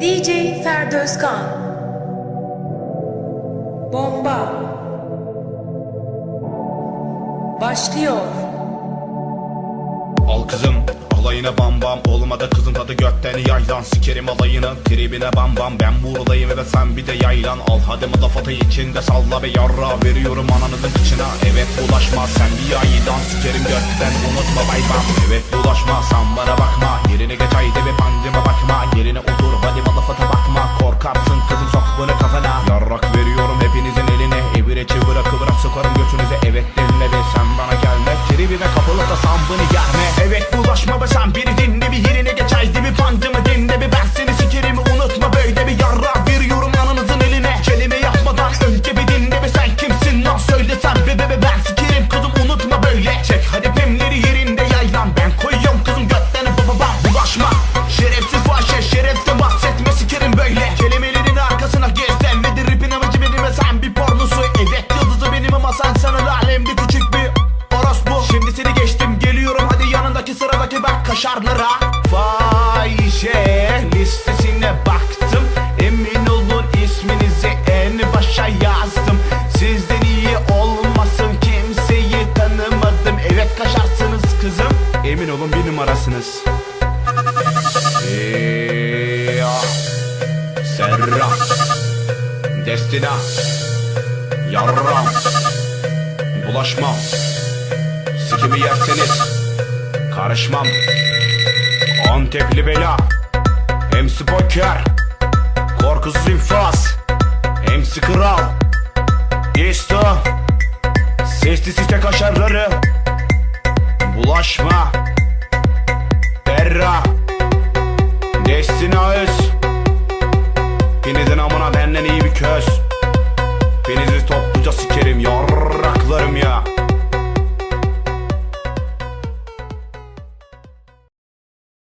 DJ Ferdi Özkan Bomba. Başlıyor. Al kızım alayına bam bam. Olmadı kızın tadı gökten yaylan. Sikerim alayını tribine bam bam. Ben buradayım ve sen bir de yaylan. Al hadi mıdafatı içinde salla ve yarra. Veriyorum ananızın içine Evet bulaşma. Sen bir yaydan. Sikerim gökten. Unutma bay bam. Evet bulaşma. Sen bana bakma. Yerine geç haydi ve pancıma Evet dinle sen bana gelme. Tribime kapılıp da sambını gelme Evet bulaşma be kaşarlara Fahişe listesine baktım. Emin olun isminizi en başa yazdım. Sizden iyi olmasın kimseyi tanımadım. Evet kaşarsınız kızım. Emin olun bir numarasınız. Siyah Serra Destina Yarram Bulaşmam Sikimi yerseniz Karışmam. Antepli bela. MC Poker Korkusuz infaz MC Kral. İsto. Sesli site kaşarları. Bulaşma